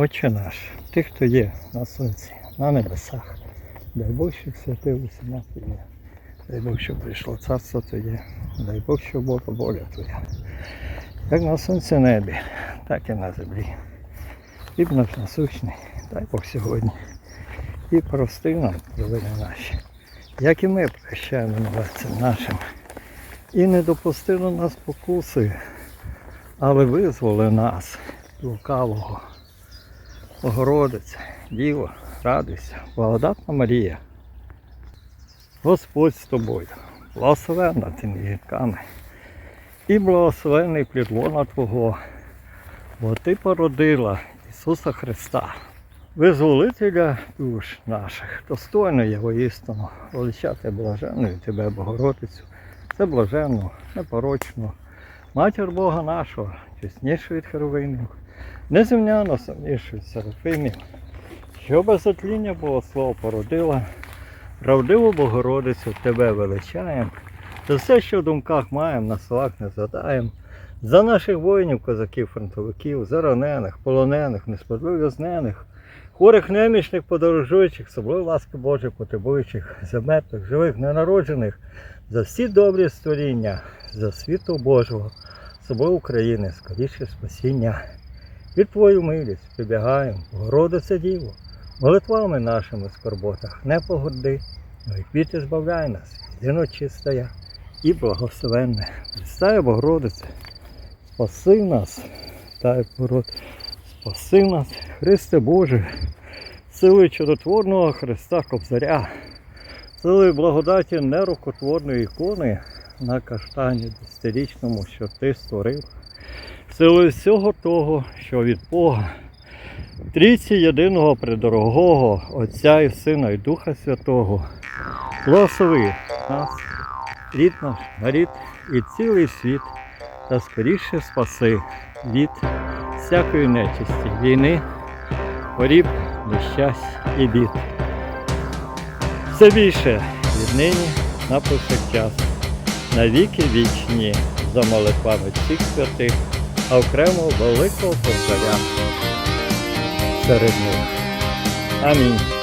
Отче наш, ти, хто є на сонці, на небесах, дай Бог, щоб святилося ім'я Твоє. Дай Бог, щоб прийшло царство Твоє, дай Бог, щоб була воля Твоя. Як на сонці небі, так і на землі. Хліб наш насущний, дай Бог сьогодні. І прости нам провини наші, як і ми прощаємо новацям нашим. І не допусти до нас покуси, але визволи нас лукавого. Богородиця, Діво, радуйся, благодатна Марія. Господь з тобою, благословенна ти жінками, і благословений плід лона Твого, бо Ти породила Ісуса Христа, визволителя душ наших, достойно є воістину, величати блаженною Тебе, Богородицю, це блаженну, непорочну, матір Бога нашого, чеснішу від херовимів, неземняно самнішу від серафимів, що без отління Богослова породила, правдиву Богородицю Тебе величаєм, за все, що в думках маємо, на словах не згадаємо, за наших воїнів, козаків, фронтовиків, за ранених, полонених, несправедливо хворих немічних, подорожуючих, особливо ласки Божих, потребуючих, за мертвих, живих, ненароджених, за всі добрі створіння, за світу Божого, особливо України, скоріше спасіння. Від Твою милість прибігаємо, Богородице Діво, молитвами нашими в скорботах не погоди, но й квіти збавляй нас, єдино чистая і благословенне. Христая Богородице, спаси нас, та пород, спаси нас, Христе Боже, силою чудотворного Христа Кобзаря, силою благодаті нерукотворної ікони на каштані десятирічному, що ти створив, силою всього того, що від Бога, трійці єдиного предорогого Отця і Сина і Духа Святого, благослови нас, рід наш, нарід і цілий світ, та скоріше спаси від всякої нечисті, війни, хворіб, нещасть і бід. Все більше віднині на повсякчас, на віки вічні, за молитвами всіх святих, а окремо великого Божаря серед них. Амінь.